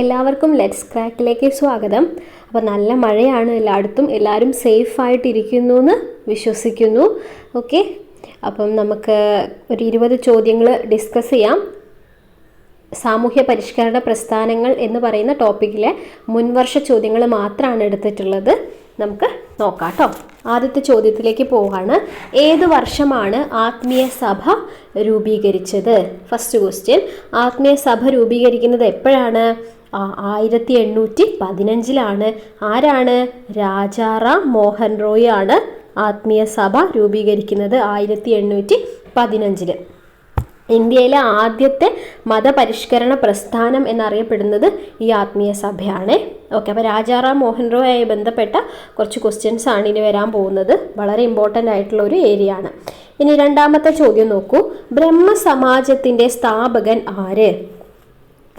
എല്ലാവർക്കും ലെറ്റ്സ് ക്രാക്കിലേക്ക് സ്വാഗതം. അപ്പോൾ നല്ല മഴയാണ് എല്ലായിടത്തും. എല്ലാവരും സേഫ് ആയിട്ടിരിക്കുന്നു എന്ന് വിശ്വസിക്കുന്നു. ഓക്കെ അപ്പം നമുക്ക് ഒരു ഇരുപത് ചോദ്യങ്ങൾ ഡിസ്കസ് ചെയ്യാം. സാമൂഹ്യ പരിഷ്കരണ പ്രസ്ഥാനങ്ങൾ എന്ന് പറയുന്ന ടോപ്പിക്കിലെ മുൻവർഷ ചോദ്യങ്ങൾ മാത്രമാണ് എടുത്തിട്ടുള്ളത്. നമുക്ക് നോക്കാം കേട്ടോ ആദ്യത്തെ ചോദ്യത്തിലേക്ക് പോവാണ്. ഏത് വർഷമാണ് ആത്മീയ സഭ രൂപീകരിച്ചത്? ഫസ്റ്റ് ക്വസ്റ്റ്യൻ ആത്മീയ സഭ രൂപീകരിക്കുന്നത് എപ്പോഴാണ്? ആയിരത്തി എണ്ണൂറ്റി പതിനഞ്ചിലാണ് ആരാണ്? രാജാറാം മോഹൻ റോയ് ആണ് ആത്മീയ സഭ രൂപീകരിക്കുന്നത് ആയിരത്തി എണ്ണൂറ്റി പതിനഞ്ചിൽ ഇന്ത്യയിലെ ആദ്യത്തെ മതപരിഷ്കരണ പ്രസ്ഥാനം എന്നറിയപ്പെടുന്നത് ഈ ആത്മീയ സഭയാണ്. ഓക്കെ അപ്പോൾ രാജാറാം മോഹൻ റോയുമായി ബന്ധപ്പെട്ട കുറച്ച് ക്വസ്റ്റ്യൻസ് ആണ് ഇനി വരാൻ പോകുന്നത്. വളരെ ഇമ്പോർട്ടന്റ് ആയിട്ടുള്ള ഒരു ഏരിയ ആണ്. ഇനി രണ്ടാമത്തെ ചോദ്യം നോക്കൂ. ബ്രഹ്മസമാജത്തിന്റെ സ്ഥാപകൻ ആര്?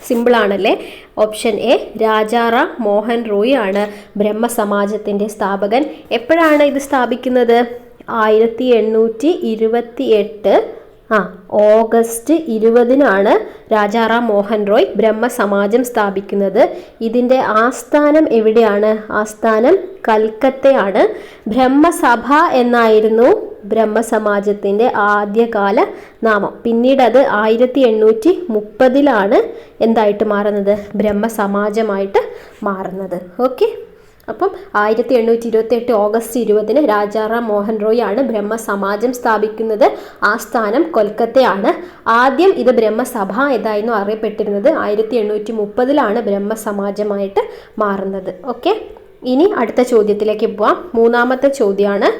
സിമ്പിൾ ആണല്ലേ? ഓപ്ഷൻ എ രാജാറ മോഹൻ റോയ് ആണ് ബ്രഹ്മസമാജത്തിന്റെ സ്ഥാപകൻ. എപ്പോഴാണ് ഇത് സ്ഥാപിക്കുന്നത്? ആയിരത്തി എണ്ണൂറ്റി ഇരുപത്തി എട്ട് ആ ഓഗസ്റ്റ് ഇരുപതിനാണ് രാജാറാം മോഹൻ റോയ് ബ്രഹ്മസമാജം സ്ഥാപിക്കുന്നത്. ഇതിന്റെ ആസ്ഥാനം എവിടെയാണ്? ആസ്ഥാനം കൽക്കത്തയാണ്. ബ്രഹ്മസഭ എന്നായിരുന്നു ബ്രഹ്മസമാജത്തിന്റെ ആദ്യകാല നാമം. പിന്നീട് അത് ആയിരത്തി എണ്ണൂറ്റി മുപ്പതിലാണ് എന്തായിട്ട് മാറുന്നത്? ബ്രഹ്മസമാജമായിട്ട് മാറുന്നത്. ഓക്കെ? അപ്പം ആയിരത്തി എണ്ണൂറ്റി ഇരുപത്തി എട്ട് ഓഗസ്റ്റ് ഇരുപതിന് രാജാറാം മോഹൻ റോയ് ആണ് ബ്രഹ്മസമാജം സ്ഥാപിക്കുന്നത്. ആ സ്ഥാനം കൊൽക്കത്തയാണ്. ആദ്യം ഇത് ബ്രഹ്മസഭ ഇതായിരുന്നു അറിയപ്പെട്ടിരുന്നത്? ആയിരത്തി എണ്ണൂറ്റി മുപ്പതിലാണ് ബ്രഹ്മസമാജമായിട്ട് മാറുന്നത്. ഓക്കെ? ഇനി അടുത്ത ചോദ്യത്തിലേക്ക് പോവാം. മൂന്നാമത്തെ ചോദ്യമാണ്.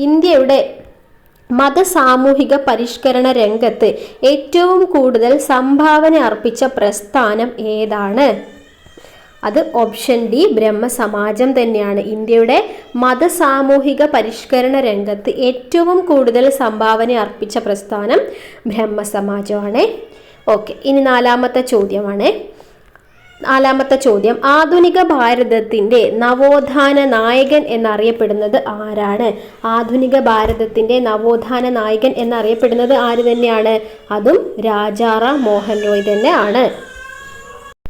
ഇന്ത്യയുടെ മതസാമൂഹിക പരിഷ്കരണ രംഗത്ത് ഏറ്റവും കൂടുതൽ സംഭാവന അർപ്പിച്ച പ്രസ്ഥാനം ഏതാണ്? അത് ഓപ്ഷൻ ഡി ബ്രഹ്മസമാജം തന്നെയാണ്. ഇന്ത്യയുടെ മത സാമൂഹിക പരിഷ്കരണ രംഗത്ത് ഏറ്റവും കൂടുതൽ സംഭാവന അർപ്പിച്ച പ്രസ്ഥാനം ബ്രഹ്മസമാജമാണ്. ഓക്കെ ഇനി നാലാമത്തെ ചോദ്യമാണ്. നാലാമത്തെ ചോദ്യം. ആധുനിക ഭാരതത്തിന്റെ നവോത്ഥാന നായകൻ എന്നറിയപ്പെടുന്നത് ആരാണ്? ആധുനിക ഭാരതത്തിന്റെ നവോത്ഥാന നായകൻ എന്നറിയപ്പെടുന്നത് ആര് തന്നെയാണ്? അതും രാജാറാം മോഹൻ റോയ് തന്നെയാണ്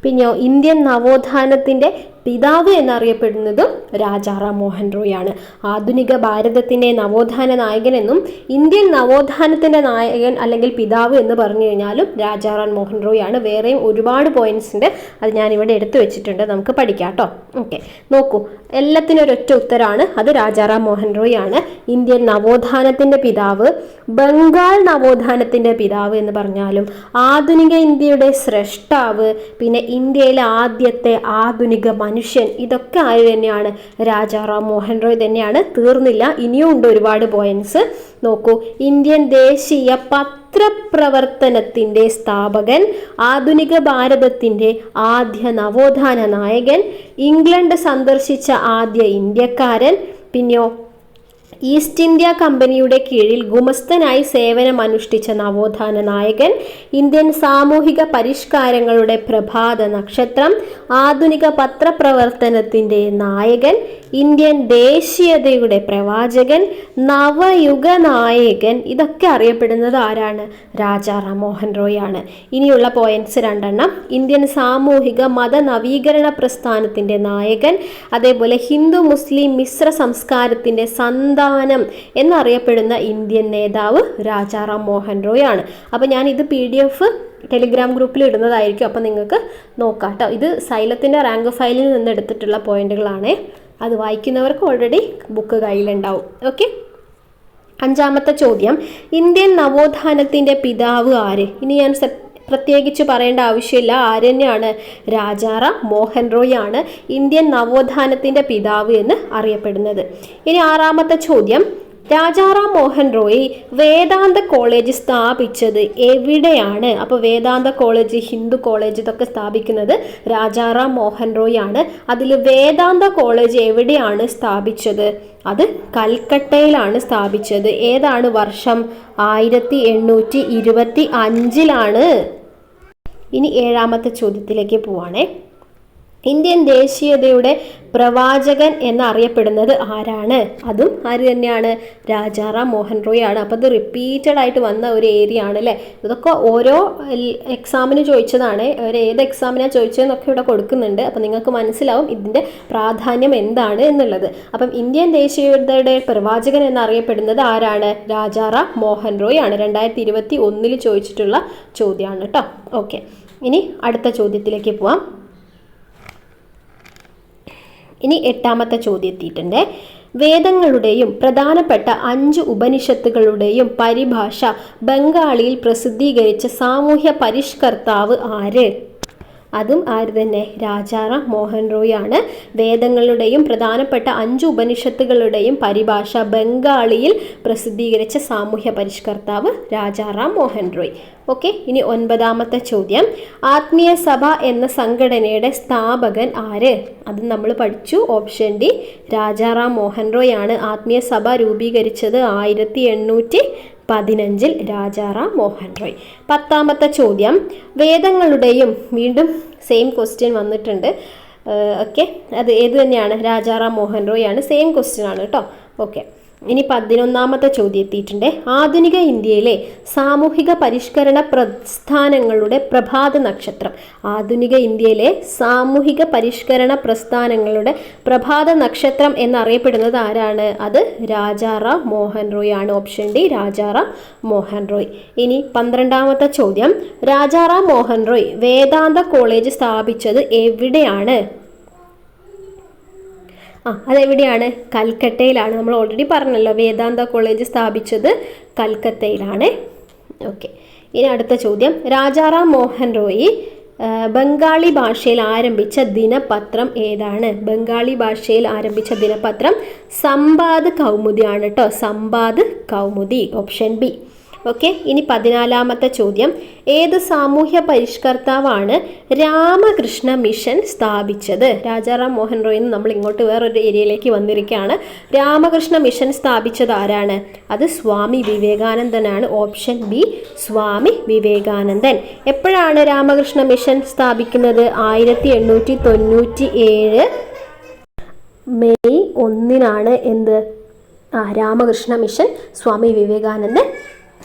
പിന്നെയോ ഇന്ത്യൻ നവോത്ഥാനത്തിന്റെ പിതാവ് എന്നറിയപ്പെടുന്നതും രാജാറാം മോഹൻ റോയ് ആണ് ആധുനിക ഭാരതത്തിന്റെ നവോത്ഥാന നായകൻ എന്നും ഇന്ത്യൻ നവോത്ഥാനത്തിന്റെ നായകൻ അല്ലെങ്കിൽ പിതാവ് എന്ന് പറഞ്ഞു കഴിഞ്ഞാലും രാജാറാം മോഹൻ റോയ് ആണ് വേറെയും ഒരുപാട് പോയിന്റ്സ് ഉണ്ട്. അത് ഇവിടെ എടുത്തു വെച്ചിട്ടുണ്ട്. നമുക്ക് പഠിക്കാം കേട്ടോ ഓക്കെ. നോക്കൂ. എല്ലാത്തിനും ഒരൊറ്റ ഉത്തരാണ്. അത് രാജാറാം മോഹൻ റോയ് ആണ് ഇന്ത്യൻ നവോത്ഥാനത്തിന്റെ പിതാവ് ബംഗാൾ നവോത്ഥാനത്തിന്റെ പിതാവ് എന്ന് പറഞ്ഞാലും ആധുനിക ഇന്ത്യയുടെ സ്രഷ്ടാവ് പിന്നെ ഇന്ത്യയിലെ ആദ്യത്തെ ആധുനിക മനുഷ്യൻ. ഇതൊക്കെ ആര് തന്നെയാണ്? രാജാറാം മോഹൻ റോയ് തന്നെയാണ്. തീർന്നില്ല. ഇനിയും ഉണ്ട് ഒരുപാട് പോയിന്റ്സ് നോക്കൂ. ഇന്ത്യൻ ദേശീയ പത്രപ്രവർത്തനത്തിന്റെ സ്ഥാപകൻ ആധുനിക ഭാരതത്തിന്റെ ആദ്യ നവോത്ഥാന നായകൻ ഇംഗ്ലണ്ട് സന്ദർശിച്ച ആദ്യ ഇന്ത്യക്കാരൻ പിന്നെയോ ഈസ്റ്റ് ഇന്ത്യ കമ്പനിയുടെ കീഴിൽ ഗുമസ്തനായി സേവനമനുഷ്ഠിച്ച നവോത്ഥാന നായകൻ ഇന്ത്യൻ സാമൂഹിക പരിഷ്കാരങ്ങളുടെ പ്രഭാത നക്ഷത്രം ആധുനിക പത്രപ്രവർത്തനത്തിന്റെ നായകൻ ഇന്ത്യൻ ദേശീയതയുടെ പ്രവാചകൻ നവയുഗ നായകൻ ഇതൊക്കെ അറിയപ്പെടുന്നത് ആരാണ്? രാജാ മോഹൻ റോയ് ആണ്. ഇനിയുള്ള പോയിന്റ്സ് രണ്ടെണ്ണം. ഇന്ത്യൻ സാമൂഹിക മത നവീകരണ പ്രസ്ഥാനത്തിന്റെ നായകൻ അതേപോലെ ഹിന്ദു മുസ്ലിം മിശ്ര സംസ്കാരത്തിന്റെ സന്താനം എന്നറിയപ്പെടുന്ന ഇന്ത്യൻ നേതാവ് രാജാറാം മോഹൻ റോയ് ആണ്. അപ്പോൾ ഞാൻ ഇത് പി ഡി എഫ് ടെലിഗ്രാം ഗ്രൂപ്പിൽ ഇടുന്നതായിരിക്കും. അപ്പോൾ നിങ്ങൾക്ക് നോക്കാം കേട്ടോ. ഇത് സൈലത്തിന്റെ റാങ്ക് ഫയലിൽ നിന്ന് എടുത്തിട്ടുള്ള പോയിന്റുകളാണ്. അത് വായിക്കുന്നവർക്ക് ഓൾറെഡി ബുക്ക് കയ്യിലുണ്ടാവും. ഓക്കെ അഞ്ചാമത്തെ ചോദ്യം. ഇന്ത്യൻ നവോത്ഥാനത്തിന്റെ പിതാവ് ആര്? ഇനി ഞാൻ പ്രത്യേകിച്ച് പറയേണ്ട ആവശ്യമില്ല. ആര് തന്നെയാണ് രാജാറ മോഹൻ റോയ് ആണ് ഇന്ത്യൻ നവോത്ഥാനത്തിന്റെ പിതാവ് എന്ന് അറിയപ്പെടുന്നത്. ഇനി ആറാമത്തെ ചോദ്യം. രാജാറാം മോഹൻ റോയ് വേദാന്ത കോളേജ് സ്ഥാപിച്ചത് എവിടെയാണ്? അപ്പോൾ വേദാന്ത കോളേജ് ഹിന്ദു കോളേജ് ഇതൊക്കെ സ്ഥാപിക്കുന്നത് രാജാറാം മോഹൻ റോയ് ആണ്. അതിൽ വേദാന്ത കോളേജ് എവിടെയാണ് സ്ഥാപിച്ചത്? അത് കൽക്കട്ടയിലാണ് സ്ഥാപിച്ചത്. ഏതാണ് വർഷം? ആയിരത്തി എണ്ണൂറ്റി ഇരുപത്തി അഞ്ചിലാണ്. ഇനി ഏഴാമത്തെ ചോദ്യത്തിലേക്ക് പോവാണേ. ഇന്ത്യൻ ദേശീയതയുടെ പ്രവാചകൻ എന്നറിയപ്പെടുന്നത് ആരാണ്? അതും ആര് തന്നെയാണ്? രാജാറാം മോഹൻ റോയ് ആണ്. അപ്പോൾ ഇത് റിപ്പീറ്റഡ് ആയിട്ട് വന്ന ഒരു ഏരിയ ആണ് അല്ലേ ഇതൊക്കെ ഓരോ എക്സാമിന് ചോദിച്ചതാണ്. ഏത് എക്സാമിനാണ് ചോദിച്ചതെന്നൊക്കെ ഇവിടെ കൊടുക്കുന്നുണ്ട്. അപ്പോൾ നിങ്ങൾക്ക് മനസ്സിലാവും ഇതിന്റെ പ്രാധാന്യം എന്താണ് എന്നുള്ളത്. അപ്പം ഇന്ത്യൻ ദേശീയതയുടെ പ്രവാചകൻ എന്നറിയപ്പെടുന്നത് ആരാണ്? രാജാറാം മോഹൻ റോയ് ആണ്. രണ്ടായിരത്തി ഇരുപത്തി ഒന്നിൽ ചോദിച്ചിട്ടുള്ള ചോദ്യമാണ് കേട്ടോ. ഓക്കെ. ഇനി അടുത്ത ചോദ്യത്തിലേക്ക് പോവാം. ഇനി എട്ടാമത്തെ ചോദ്യം എത്തിയിട്ടുണ്ട് വേദങ്ങളുടെയും പ്രധാനപ്പെട്ട അഞ്ച് ഉപനിഷത്തുകളുടെയും പരിഭാഷ ബംഗാളിയിൽ പ്രസിദ്ധീകരിച്ച സാമൂഹ്യ പരിഷ്കർത്താവ് ആര്? അതും ആര് തന്നെ? രാജാറാം മോഹൻ റോയ് ആണ് വേദങ്ങളുടെയും പ്രധാനപ്പെട്ട അഞ്ച് ഉപനിഷത്തുകളുടെയും പരിഭാഷ ബംഗാളിയിൽ പ്രസിദ്ധീകരിച്ച സാമൂഹ്യ പരിഷ്കർത്താവ് രാജാറാം മോഹൻ റോയ്. ഓക്കെ ഇനി ഒൻപതാമത്തെ ചോദ്യം. ആത്മീയ സഭ എന്ന സംഘടനയുടെ സ്ഥാപകൻ ആര്? അത് നമ്മൾ പഠിച്ചു. ഓപ്ഷൻ ഡി രാജാറാം മോഹൻ റോയ് ആണ് ആത്മീയ സഭ രൂപീകരിച്ചത് ആയിരത്തി എണ്ണൂറ്റി പതിനഞ്ചിൽ രാജാറാം മോഹൻ റോയ്. പത്താമത്തെ ചോദ്യം. വേദങ്ങളുടെയും വീണ്ടും സെയിം ക്വസ്റ്റ്യൻ വന്നിട്ടുണ്ട്. ഓക്കെ അത് ഏത് തന്നെയാണ്? രാജാറാം മോഹൻ റോയ് ആണ്. സെയിം ക്വസ്റ്റ്യൻ ആണ് കേട്ടോ. ഓക്കെ ഇനി പതിനൊന്നാമത്തെ ചോദ്യം എത്തിയിട്ടുണ്ട്. ആധുനിക ഇന്ത്യയിലെ സാമൂഹിക പരിഷ്കരണ പ്രസ്ഥാനങ്ങളുടെ പ്രഭാത നക്ഷത്രം. ആധുനിക ഇന്ത്യയിലെ സാമൂഹിക പരിഷ്കരണ പ്രസ്ഥാനങ്ങളുടെ പ്രഭാത നക്ഷത്രം എന്നറിയപ്പെടുന്നത് ആരാണ്? അത് രാജാറാം മോഹൻ റോയ് ആണ്. Option D Rajaram Mohan Roy. ഇനി പന്ത്രണ്ടാമത്തെ ചോദ്യം. രാജാറാം മോഹൻ റോയ് വേദാന്ത കോളേജ് സ്ഥാപിച്ചത് എവിടെയാണ്? ആ അതെവിടെയാണ്? കൽക്കട്ടയിലാണ്. നമ്മൾ ഓൾറെഡി പറഞ്ഞല്ലോ വേദാന്ത കോളേജ് സ്ഥാപിച്ചത് കൽക്കത്തയിലാണ് ഓക്കെ ഇനി അടുത്ത ചോദ്യം. രാജാറാം മോഹൻ റോയി ബംഗാളി ഭാഷയിൽ ആരംഭിച്ച ദിനപത്രം ഏതാണ്? ബംഗാളി ഭാഷയിൽ ആരംഭിച്ച ദിനപത്രം സമ്പാദ് കൗമുദിയാണ് കേട്ടോ Sambad Kaumudi option B okay ഇനി പതിനാലാമത്തെ ചോദ്യം. ഏത് സാമൂഹ്യ പരിഷ്കർത്താവാണ് രാമകൃഷ്ണ മിഷൻ സ്ഥാപിച്ചത്? രാജാറാം മോഹൻ റോയിൽ നമ്മൾ ഇങ്ങോട്ട് വേറൊരു ഏരിയയിലേക്ക് വന്നിരിക്കുകയാണ്. രാമകൃഷ്ണ മിഷൻ സ്ഥാപിച്ചത് ആരാണ്? അത് സ്വാമി വിവേകാനന്ദനാണ്. ഓപ്ഷൻ ബി സ്വാമി വിവേകാനന്ദൻ. എപ്പോഴാണ് രാമകൃഷ്ണ മിഷൻ സ്ഥാപിക്കുന്നത്? ആയിരത്തി എണ്ണൂറ്റി തൊണ്ണൂറ്റി ഏഴ് മെയ് ഒന്നിനാണ് എന്ത്? ആ രാമകൃഷ്ണ മിഷൻ സ്വാമി വിവേകാനന്ദൻ.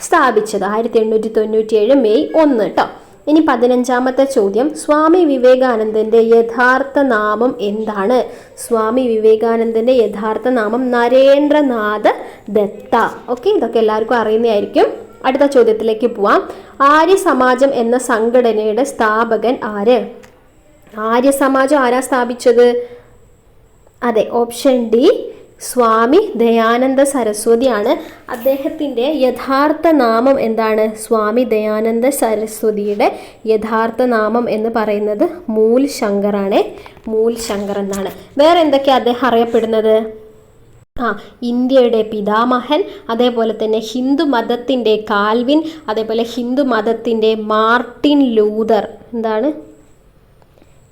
സ്ഥാപിച്ചത്. ആയിരത്തി എണ്ണൂറ്റി തൊണ്ണൂറ്റി ഏഴ് മെയ് ഒന്ന് കേട്ടോ ഇനി പതിനഞ്ചാമത്തെ ചോദ്യം. സ്വാമി വിവേകാനന്ദന്റെ യഥാർത്ഥ നാമം എന്താണ്? സ്വാമി വിവേകാനന്ദന്റെ യഥാർത്ഥ നാമം നരേന്ദ്രനാഥ് ദത്ത. ഓക്കെ ഇതൊക്കെ എല്ലാവർക്കും അറിയുന്നതായിരിക്കും. അടുത്ത ചോദ്യത്തിലേക്ക് പോവാം. ആര്യ സമാജം എന്ന സംഘടനയുടെ സ്ഥാപകൻ ആര്? ആര്യ സമാജം ആരാ സ്ഥാപിച്ചത്? അതെ ഓപ്ഷൻ ഡി സ്വാമി ദയാനന്ദ സരസ്വതിയാണ്. അദ്ദേഹത്തിന്റെ യഥാർത്ഥ നാമം എന്താണ്? സ്വാമി ദയാനന്ദ സരസ്വതിയുടെ യഥാർത്ഥ നാമം എന്ന് പറയുന്നത് മൂൽ ശങ്കറാണ്. മൂൽ ശങ്കർ എന്നാണ്. വേറെ എന്തൊക്കെയാണ് അദ്ദേഹം അറിയപ്പെടുന്നത്? ആ ഇന്ത്യയുടെ പിതാമഹൻ അതേപോലെ തന്നെ ഹിന്ദു മതത്തിന്റെ കാൽവിൻ അതേപോലെ ഹിന്ദു മതത്തിന്റെ മാർട്ടിൻ ലൂതർ. എന്താണ്?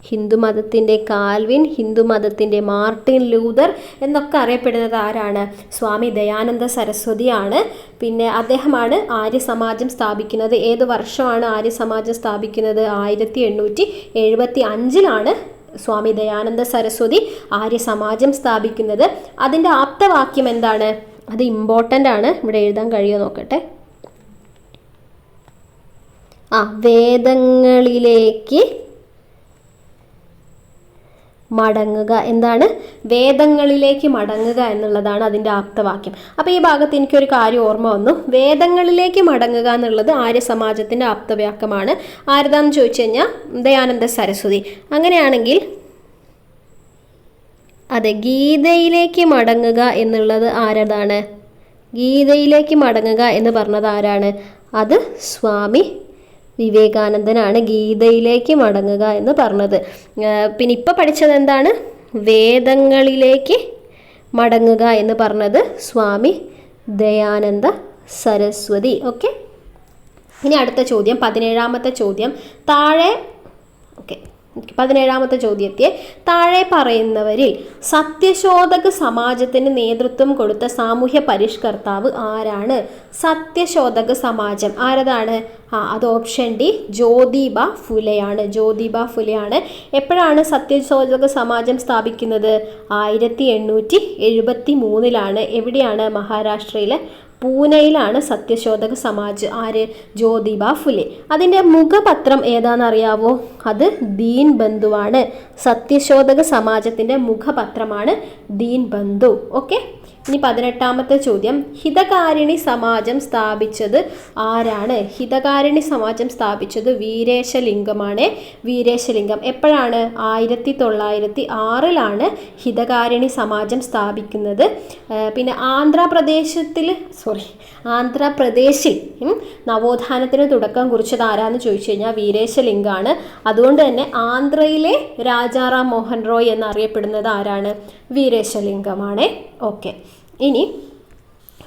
ഹിന്ദു മതത്തിന്റെ കാൽവിൻ ഹിന്ദുമതത്തിന്റെ മാർട്ടിൻ ലൂതർ എന്നൊക്കെ അറിയപ്പെടുന്നത് ആരാണ്? സ്വാമി ദയാനന്ദ സരസ്വതിയാണ്. പിന്നെ അദ്ദേഹമാണ് ആര്യസമാജം സ്ഥാപിക്കുന്നത്. ഏത് വർഷമാണ് ആര്യസമാജം സ്ഥാപിക്കുന്നത്? ആയിരത്തി എണ്ണൂറ്റി എഴുപത്തി അഞ്ചിലാണ് സ്വാമി ദയാനന്ദ സരസ്വതി ആര്യസമാജം സ്ഥാപിക്കുന്നത്. അതിന്റെ ആപ്തവാക്യം എന്താണ്? അത് ഇമ്പോർട്ടന്റ് ആണ്. ഇവിടെ എഴുതാൻ കഴിയുമോ നോക്കട്ടെ. ആ വേദങ്ങളിലേക്ക് മടങ്ങുക. എന്താണ്? വേദങ്ങളിലേക്ക് മടങ്ങുക എന്നുള്ളതാണ് അതിന്റെ ആപ്തവാക്യം. അപ്പോൾ ഈ ഭാഗത്ത് എനിക്കൊരു കാര്യം ഓർമ്മ വന്നു. വേദങ്ങളിലേക്ക് മടങ്ങുക എന്നുള്ളത് ആര്യ സമാജത്തിന്റെ ആപ്തവാക്യമാണ്. ആരതാന്ന് ചോദിച്ചു കഴിഞ്ഞാൽ ദയാനന്ദ സരസ്വതി. അങ്ങനെയാണെങ്കിൽ അതെ ഗീതയിലേക്ക് മടങ്ങുക എന്നുള്ളത് ആരതാണ്? ഗീതയിലേക്ക് മടങ്ങുക എന്ന് പറഞ്ഞത് ആരാണ്? അത് സ്വാമി വിവേകാനന്ദനാണ് ഗീതയിലേക്ക് മടങ്ങുക എന്ന് പറഞ്ഞത്. പിന്നെ ഇപ്പോൾ പഠിച്ചത് എന്താണ്? വേദങ്ങളിലേക്ക് മടങ്ങുക എന്ന് പറഞ്ഞത് സ്വാമി ദയാനന്ദ സരസ്വതി. ഓക്കെ ഇനി അടുത്ത ചോദ്യം പതിനേഴാമത്തെ ചോദ്യം. താഴെ ഓക്കെ പതിനേഴാമത്തെ ചോദ്യത്തെ താഴെ പറയുന്നവരിൽ സത്യശോധക സമാജത്തിന് നേതൃത്വം കൊടുത്ത സാമൂഹ്യ പരിഷ്കർത്താവ് ആരാണ്? സത്യശോധക സമാജം ആരതാണ്? ആ അത് ഓപ്ഷൻ ഡി ജ്യോതിബ ഫുലെയാണ്. ജ്യോതിബ ഫുലെയാണ്. എപ്പോഴാണ് സത്യശോധക സമാജം സ്ഥാപിക്കുന്നത്? ആയിരത്തി എണ്ണൂറ്റി എഴുപത്തി മൂന്നിലാണ്. എവിടെയാണ്? മഹാരാഷ്ട്രയിലെ. പൂനെയിലാണ് സത്യശോധക സമാജ്. ആര്? ജ്യോതിബ ഫുലെ. അതിന്റെ മുഖപത്രം ഏതാണെന്നറിയാവോ? അത് ദീൻ ബന്ധുവാണ്. സത്യശോധക സമാജത്തിന്റെ മുഖപത്രമാണ് ദീൻ ബന്ധു. ഓക്കെ? ഇനി പതിനെട്ടാമത്തെ ചോദ്യം. ഹിതകാരിണി സമാജം സ്ഥാപിച്ചത് ആരാണ്? ഹിതകാരിണി സമാജം സ്ഥാപിച്ചത് വീരേശലിംഗമാണ്. വീരേശലിംഗം എപ്പോഴാണ്? ആയിരത്തി തൊള്ളായിരത്തി ആറിലാണ് ഹിതകാരിണി സമാജം സ്ഥാപിക്കുന്നത്. പിന്നെ ആന്ധ്രാപ്രദേശത്തിൽ സോറി ആന്ധ്രാപ്രദേശിൽ നവോത്ഥാനത്തിന് തുടക്കം കുറിച്ചത് ആരാന്ന് ചോദിച്ചു കഴിഞ്ഞാൽ വീരേശലിംഗാണ്. അതുകൊണ്ട് തന്നെ ആന്ധ്രയിലെ രാജാറാം മോഹൻ റോയ് എന്നറിയപ്പെടുന്നത് ആരാണ്? വീരേശലിംഗമാണ്. ഓക്കെ. ഇനി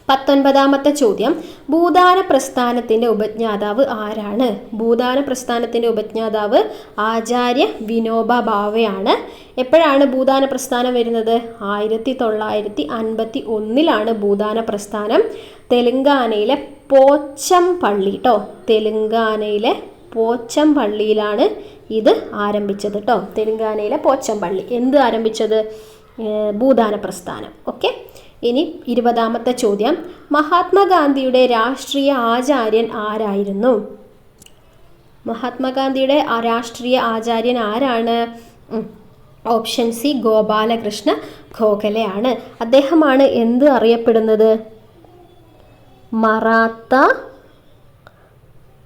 പത്തൊൻപതാമത്തെ ചോദ്യം. ഭൂദാന പ്രസ്ഥാനത്തിന്റെ ഉപജ്ഞാതാവ് ആരാണ്? ഭൂദാന പ്രസ്ഥാനത്തിന്റെ ഉപജ്ഞാതാവ് ആചാര്യ വിനോബ ഭാവയാണ് എപ്പോഴാണ് ഭൂദാന പ്രസ്ഥാനം വരുന്നത്? ആയിരത്തി തൊള്ളായിരത്തി അൻപത്തി ഒന്നിലാണ് ഭൂദാന പ്രസ്ഥാനം. തെലുങ്കാനയിലെ പോച്ചം പള്ളി കേട്ടോ തെലുങ്കാനയിലെ പോച്ചം പള്ളിയിലാണ് ഇത് ആരംഭിച്ചത് കേട്ടോ തെലുങ്കാനയിലെ പോച്ചം പള്ളി എന്ത് ആരംഭിച്ചത്? ഭൂദാന പ്രസ്ഥാനം. ഓക്കെ? ഇനി ഇരുപതാമത്തെ ചോദ്യം. മഹാത്മാഗാന്ധിയുടെ രാഷ്ട്രീയ ആചാര്യൻ ആരായിരുന്നു? മഹാത്മാഗാന്ധിയുടെ രാഷ്ട്രീയ ആചാര്യൻ ആരാണ്? ഓപ്ഷൻ സി ഗോപാലകൃഷ്ണ ഗോഖലെയാണ് അദ്ദേഹമാണ് എന്ത് അറിയപ്പെടുന്നത്? മറാത്ത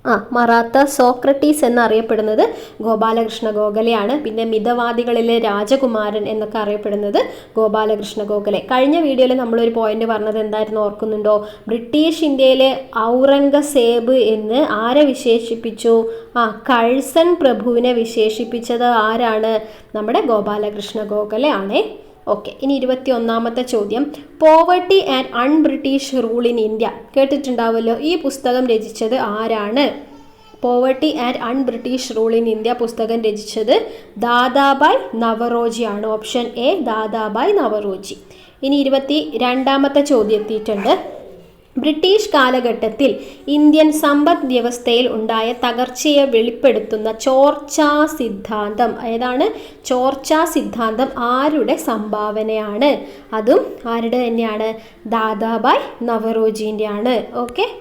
ആ മറാത്ത സോക്രട്ടീസ് എന്നറിയപ്പെടുന്നത് ഗോപാലകൃഷ്ണ ഗോഖലെയാണ്. പിന്നെ മിതവാദികളിലെ രാജകുമാരൻ എന്നൊക്കെ അറിയപ്പെടുന്നത് ഗോപാലകൃഷ്ണ ഗോഖലെ. കഴിഞ്ഞ വീഡിയോയിൽ നമ്മളൊരു പോയിന്റ് പറഞ്ഞത് എന്തായിരുന്നു ഓർക്കുന്നുണ്ടോ? ബ്രിട്ടീഷ് ഇന്ത്യയിലെ ഔറംഗസേബ് എന്ന് ആരെ വിശേഷിപ്പിച്ചു? ആ കഴ്സൺ പ്രഭുവിനെ വിശേഷിപ്പിച്ചത് ആരാണ്? നമ്മുടെ ഗോപാലകൃഷ്ണ ഗോഖലെ ആണേ. ഓക്കെ ഇനി ഇരുപത്തി ഒന്നാമത്തെ ചോദ്യം. Poverty and un British rule in India കേട്ടിട്ടുണ്ടാവുമല്ലോ ഈ പുസ്തകം രചിച്ചത് ആരാണ്? Poverty and un British rule in India പുസ്തകം രചിച്ചത് ദാദാബായ് ആണ്. Option A Dadabhai Naoroji. ഇനി ഇരുപത്തി രണ്ടാമത്തെ ചോദ്യം എത്തിയിട്ടുണ്ട്. ബ്രിട്ടീഷ് കാലഘട്ടത്തിൽ ഇന്ത്യൻ സമ്പദ് വ്യവസ്ഥയിൽ ഉണ്ടായ തകർച്ചയെ വെളിപ്പെടുത്തുന്ന ചോർച്ചാ സിദ്ധാന്തം. ഏതാണ്? ചോർച്ചാ സിദ്ധാന്തം ആരുടെ സംഭാവനയാണ്? അതും ആരുടെ തന്നെയാണ്? ദാദാബായ് നവറോജിന്റെ ഓക്കെ?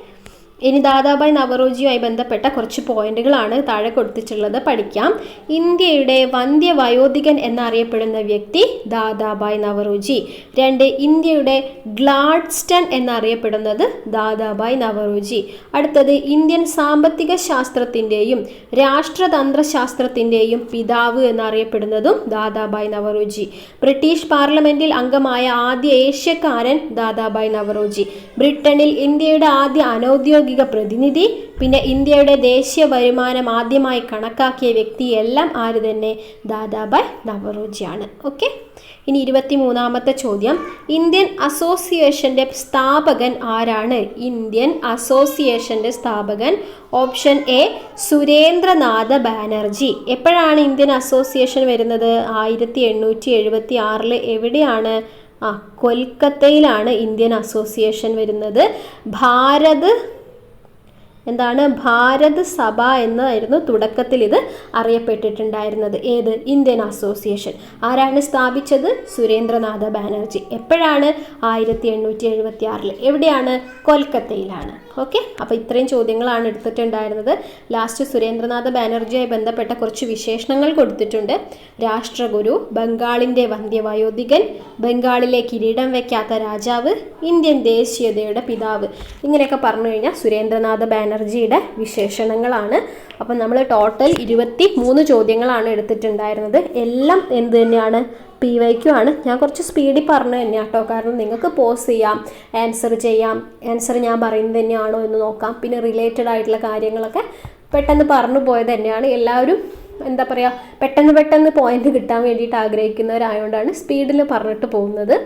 ഇനി ദാദാബായ് നവറോജിയുമായി ബന്ധപ്പെട്ട കുറച്ച് പോയിന്റുകളാണ് താഴെ കൊടുത്തിട്ടുള്ളത്. പഠിക്കാം. ഇന്ത്യയുടെ വന്ധ്യ വയോധികൻ എന്നറിയപ്പെടുന്ന വ്യക്തി ദാദാബായ് നവറോജി. രണ്ട് ഇന്ത്യയുടെ ഗ്ലാഡ്സ്റ്റൺ എന്നറിയപ്പെടുന്നത് ദാദാബായ് നവറോജി. അടുത്തത് ഇന്ത്യൻ സാമ്പത്തിക ശാസ്ത്രത്തിന്റെയും രാഷ്ട്രതന്ത്ര ശാസ്ത്രത്തിന്റെയും പിതാവ് എന്നറിയപ്പെടുന്നതും ദാദാബായ് നവറോജി. ബ്രിട്ടീഷ് പാർലമെന്റിൽ അംഗമായ ആദ്യ ഏഷ്യക്കാരൻ ദാദാബായ് നവറോജി. ബ്രിട്ടനിൽ ഇന്ത്യയുടെ ആദ്യ അനൗദ്യോഗിക പ്രതിനിധി പിന്നെ ഇന്ത്യയുടെ ദേശീയ വരുമാനം ആദ്യമായി കണക്കാക്കിയ വ്യക്തി എല്ലാം ആര് തന്നെ? ദാദാബായ് നവറോജിയാണ്. ഓക്കെ? ഇനി ഇരുപത്തി മൂന്നാമത്തെ ചോദ്യം. ഇന്ത്യൻ അസോസിയേഷന്റെ സ്ഥാപകൻ ആരാണ്? ഇന്ത്യൻ അസോസിയേഷന്റെ സ്ഥാപകൻ ഓപ്ഷൻ എ സുരേന്ദ്രനാഥ ബാനർജി. എപ്പോഴാണ് ഇന്ത്യൻ അസോസിയേഷൻ വരുന്നത്? ആയിരത്തി എണ്ണൂറ്റി എഴുപത്തി എവിടെയാണ്? ആ കൊൽക്കത്തയിലാണ് ഇന്ത്യൻ അസോസിയേഷൻ വരുന്നത്. ഭാരത് എന്താണ്? ഭാരത് സഭ എന്നായിരുന്നു തുടക്കത്തിൽ ഇത് അറിയപ്പെട്ടിട്ടുണ്ടായിരുന്നത്. ഏത്? Indian association. ആരാണ് സ്ഥാപിച്ചത്? സുരേന്ദ്രനാഥ ബാനർജി. എപ്പോഴാണ്? ആയിരത്തി എണ്ണൂറ്റി എഴുപത്തി ആറിൽ എവിടെയാണ്? കൊൽക്കത്തയിലാണ്. ഓക്കെ? അപ്പോൾ ഇത്രയും ചോദ്യങ്ങളാണ് എടുത്തിട്ടുണ്ടായിരുന്നത്. ലാസ്റ്റ് സുരേന്ദ്രനാഥ ബാനർജിയുമായി ബന്ധപ്പെട്ട കുറച്ച് വിശേഷണങ്ങൾ കൊടുത്തിട്ടുണ്ട്. രാഷ്ട്രഗുരു ബംഗാളിന്റെ വന്ധ്യവയോധികൻ ബംഗാളിലെ കിരീടം വയ്ക്കാത്ത രാജാവ് ഇന്ത്യൻ ദേശീയതയുടെ പിതാവ്. ഇങ്ങനെയൊക്കെ പറഞ്ഞു കഴിഞ്ഞാൽ സുരേന്ദ്രനാഥ ബാനർജിയുടെ വിശേഷണങ്ങളാണ്. അപ്പം നമ്മൾ ടോട്ടൽ ഇരുപത്തി മൂന്ന് ചോദ്യങ്ങളാണ് എടുത്തിട്ടുണ്ടായിരുന്നത്. എല്ലാം എന്ത് തന്നെയാണ്? പി വൈക്കും ആണ്. ഞാൻ കുറച്ച് സ്പീഡിൽ പറഞ്ഞു തന്നെയാണ് കേട്ടോ കാരണം നിങ്ങൾക്ക് പോസ് ചെയ്യാം ആൻസർ ചെയ്യാം. ആൻസർ ഞാൻ പറയുന്നത് തന്നെയാണോ എന്ന് നോക്കാം. പിന്നെ റിലേറ്റഡ് ആയിട്ടുള്ള കാര്യങ്ങളൊക്കെ പെട്ടെന്ന് പറഞ്ഞു പോയത് തന്നെയാണ്. എല്ലാവരും എന്താ പറയുക പെട്ടെന്ന് പെട്ടെന്ന് പോയിന്റ് കിട്ടാൻ വേണ്ടിയിട്ട് ആഗ്രഹിക്കുന്നവരായതുകൊണ്ടാണ് സ്പീഡിൽ പറഞ്ഞിട്ട് പോകുന്നത്.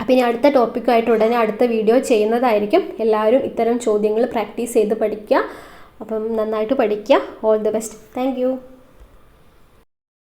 അപ്പം ഇനി അടുത്ത ടോപ്പിക്കുമായിട്ട് ഉടനെ അടുത്ത വീഡിയോ ചെയ്യുന്നതായിരിക്കും. എല്ലാവരും ഇത്തരം ചോദ്യങ്ങൾ പ്രാക്ടീസ് ചെയ്ത് പഠിക്കുക. അപ്പം നന്നായിട്ട് പഠിക്കുക. All the best thank